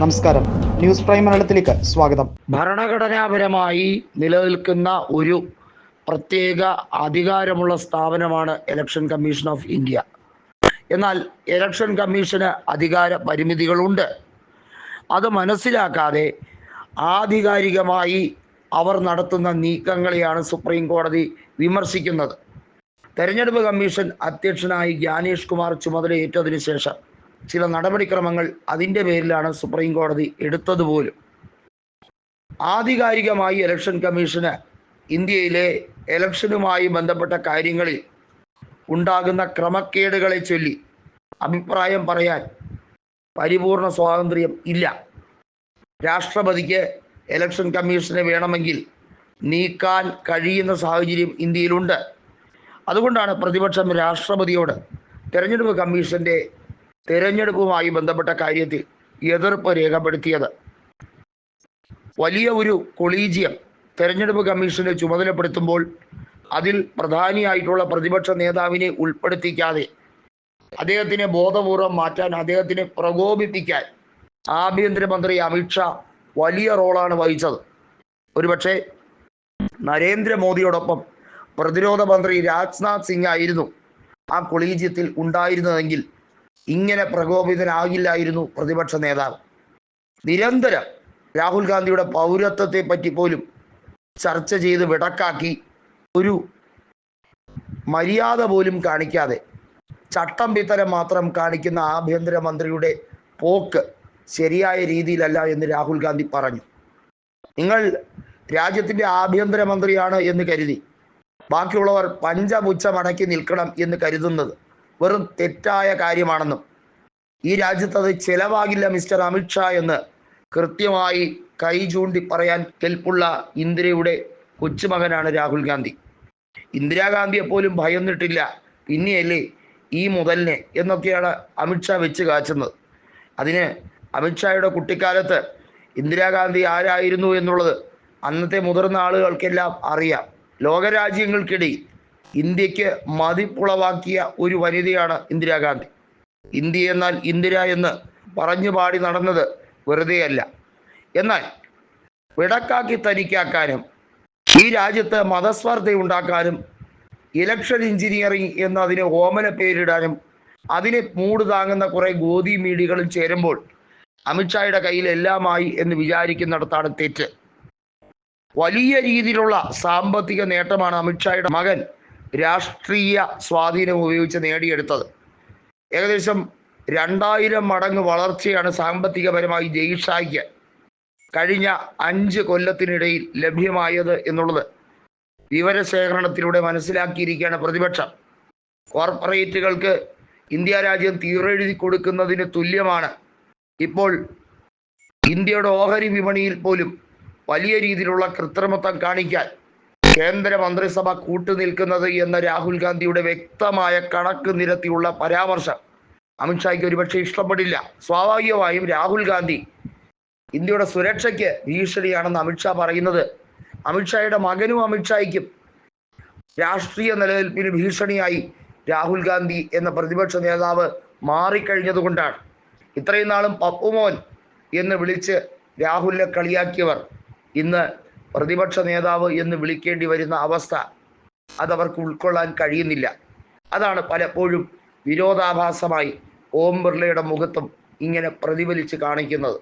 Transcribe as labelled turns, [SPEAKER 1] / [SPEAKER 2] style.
[SPEAKER 1] നമസ്കാരം. News prime മലയാളത്തിലേക്ക് സ്വാഗതം.
[SPEAKER 2] ഭരണഘടനാപരമായി നിലനിൽക്കുന്ന ഒരു പ്രത്യേക അധികാരമുള്ള സ്ഥാപനമാണ് ഇലക്ഷൻ കമ്മീഷൻ ഓഫ് ഇന്ത്യ എന്നാൽ ഇലക്ഷൻ കമ്മീഷന് അധികാര പരിമിതികളുണ്ട്. അത് മനസ്സിലാക്കാതെ ആധികാരികമായി അവർ നടത്തുന്ന നീക്കങ്ങളെയാണ് സുപ്രീം കോടതി വിമർശിക്കുന്നത്. തെരഞ്ഞെടുപ്പ് കമ്മീഷൻ അധ്യക്ഷനായി ജ്ഞാനേഷ് കുമാർ ചുമതലയേറ്റതിനു ശേഷം ചില നടപടിക്രമങ്ങൾ അതിന്റെ പേരിലാണ് സുപ്രീം കോടതി എടുത്തത് പോലും. ആധികാരികമായി ഇലക്ഷൻ കമ്മീഷന് ഇന്ത്യയിലെ ഇലക്ഷനുമായി ബന്ധപ്പെട്ട കാര്യങ്ങളിൽ ഉണ്ടാകുന്ന ക്രമക്കേടുകളെ ചൊല്ലി അഭിപ്രായം പറയാൻ പരിപൂർണ സ്വാതന്ത്ര്യം ഇല്ല. രാഷ്ട്രപതിക്ക് ഇലക്ഷൻ കമ്മീഷനെ വേണമെങ്കിൽ നീക്കാൻ കഴിയുന്ന സാഹചര്യം ഇന്ത്യയിലുണ്ട്. അതുകൊണ്ടാണ് പ്രതിപക്ഷം രാഷ്ട്രപതിയോട് തെരഞ്ഞെടുപ്പ് കമ്മീഷന്റെ തെരഞ്ഞെടുപ്പുമായി ബന്ധപ്പെട്ട കാര്യത്തിൽ എതിർപ്പ് രേഖപ്പെടുത്തിയത്. വലിയ ഒരു കൊളീജിയം തെരഞ്ഞെടുപ്പ് കമ്മീഷനെ ചുമതലപ്പെടുത്തുമ്പോൾ അതിൽ പ്രധാനിയായിട്ടുള്ള പ്രതിപക്ഷ നേതാവിനെ ഉൾപ്പെടുത്തിക്കാതെ അദ്ദേഹത്തിനെ ബോധപൂർവം മാറ്റാൻ അദ്ദേഹത്തിനെ പ്രകോപിപ്പിക്കാൻ ആഭ്യന്തരമന്ത്രി അമിത്ഷാ വലിയ റോളാണ് വഹിച്ചത്. ഒരുപക്ഷെ നരേന്ദ്രമോദിയോടൊപ്പം പ്രതിരോധ മന്ത്രി രാജ്നാഥ് സിംഗ് ആയിരുന്നു ആ കൊളീജിയത്തിൽ ഉണ്ടായിരുന്നതെങ്കിൽ ഇങ്ങനെ പ്രകോപിതനാകില്ലായിരുന്നു പ്രതിപക്ഷ നേതാവ്. നിരന്തരം രാഹുൽ ഗാന്ധിയുടെ പൗരത്വത്തെ പറ്റി പോലും ചർച്ച ചെയ്ത് വിടക്കാക്കി ഒരു മര്യാദ പോലും കാണിക്കാതെ ചട്ടം പിത്തരം മാത്രം കാണിക്കുന്ന ആഭ്യന്തരമന്ത്രിയുടെ പോക്ക് ശരിയായ രീതിയിലല്ല എന്ന് രാഹുൽ ഗാന്ധി പറഞ്ഞു. നിങ്ങൾ രാജ്യത്തിന്റെ ആഭ്യന്തരമന്ത്രിയാണ് എന്ന് കരുതി ബാക്കിയുള്ളവർ പഞ്ചപുച്ഛമടക്കി നിൽക്കണം എന്ന് കരുതുന്നത്. വെറും തെറ്റായ കാര്യമാണെന്നും ഈ രാജ്യത്ത് അത് ചെലവാകില്ല മിസ്റ്റർ അമിത്ഷാ എന്ന് കൃത്യമായി കൈ ചൂണ്ടി പറയാൻ കെൽപ്പുള്ള ഇന്ദിരയുടെ കൊച്ചുമകനാണ് രാഹുൽ ഗാന്ധി. ഇന്ദിരാഗാന്ധിയെ പോലും ഭയന്നിട്ടില്ല. പിന്നെയല്ലേ ഈ മുതലിനെ എന്നൊക്കെയാണ് അമിത്ഷാ വെച്ച് കാച്ചുന്നത്. അതിന് അമിത്ഷായുടെ കുട്ടിക്കാലത്ത് ഇന്ദിരാഗാന്ധി ആരായിരുന്നു എന്നുള്ളത് അന്നത്തെ മുതിർന്ന ആളുകൾക്കെല്ലാം അറിയാം. ലോകരാജ്യങ്ങൾക്കിടയിൽ ഇന്ത്യയ്ക്ക് മതിപ്പുളവാക്കിയ ഒരു വനിതയാണ് ഇന്ദിരാഗാന്ധി ഇന്ത്യ എന്നാൽ ഇന്ദിര എന്ന് പറഞ്ഞു പാടി നടന്നത് വെറുതെയല്ല. എന്നാൽ വിടക്കാക്കി തനിക്കാക്കാനും ഈ രാജ്യത്ത് മതസ്വാർത്ഥ ഉണ്ടാക്കാനും ഇലക്ഷൻ എഞ്ചിനീയറിംഗ് എന്ന് അതിന് ഓമന പേരിടാനും അതിനെ മൂട് താങ്ങുന്ന കുറെ ഗോതി മീഡിയകളും ചേരുമ്പോൾ അമിത്ഷായുടെ കയ്യിൽ എല്ലാമായി എന്ന് വിചാരിക്കുന്നിടത്താണ് തെറ്റ്. വലിയ രീതിയിലുള്ള സാമ്പത്തിക നേട്ടമാണ് അമിത്ഷായുടെ മകൻ രാഷ്ട്രീയ സ്വാധീനം ഉപയോഗിച്ച് നേടിയെടുത്തത്. ഏകദേശം രണ്ടായിരം മടങ്ങ് വളർച്ചയാണ് സാമ്പത്തികപരമായി ജയ്ഷായ്ക്ക് കഴിഞ്ഞ അഞ്ച് കൊല്ലത്തിനിടയിൽ ലഭ്യമായത് എന്നുള്ളത് വിവരശേഖരണത്തിലൂടെ മനസ്സിലാക്കിയിരിക്കുകയാണ് പ്രതിപക്ഷം. കോർപ്പറേറ്റുകൾക്ക് ഇന്ത്യ രാജ്യം തീരെഴുതി കൊടുക്കുന്നതിന് തുല്യമാണ്. ഇപ്പോൾ ഇന്ത്യയുടെ ഓഹരി വിപണിയിൽ പോലും വലിയ രീതിയിലുള്ള കൃത്രിമത്വം കാണിക്കാൻ കേന്ദ്ര മന്ത്രിസഭ കൂട്ടുനിൽക്കുന്നത് എന്ന രാഹുൽ ഗാന്ധിയുടെ വ്യക്തമായ കണക്ക് നിരത്തിയുള്ള പരാമർശം. അമിത്ഷായ്ക്ക് ഒരുപക്ഷെ ഇഷ്ടപ്പെടില്ല. സ്വാഭാവികമായും രാഹുൽ ഗാന്ധി ഇന്ത്യയുടെ സുരക്ഷയ്ക്ക് ഭീഷണിയാണെന്ന് അമിത്ഷാ പറയുന്നത്. അമിത്ഷായുടെ മകനും അമിത്ഷായ്ക്കും രാഷ്ട്രീയ നിലനിൽപ്പിന് ഭീഷണിയായി രാഹുൽ ഗാന്ധി എന്ന പ്രതിപക്ഷ നേതാവ് മാറിക്കഴിഞ്ഞതുകൊണ്ടാണ്. ഇത്രയും നാളും പപ്പുമോൻ എന്ന് വിളിച്ച് രാഹുലിനെ കളിയാക്കിയവർ ഇന്ന് പ്രതിപക്ഷ നേതാവ് എന്ന് വിളിക്കേണ്ടി വരുന്ന അവസ്ഥ അതവർക്ക് ഉൾക്കൊള്ളാൻ കഴിയുന്നില്ല. അതാണ് പലപ്പോഴും വിരോധാഭാസമായി ഓം ബിർളയുടെ മുഖത്തും ഇങ്ങനെ പ്രതിഫലിച്ച് കാണിക്കുന്നത്.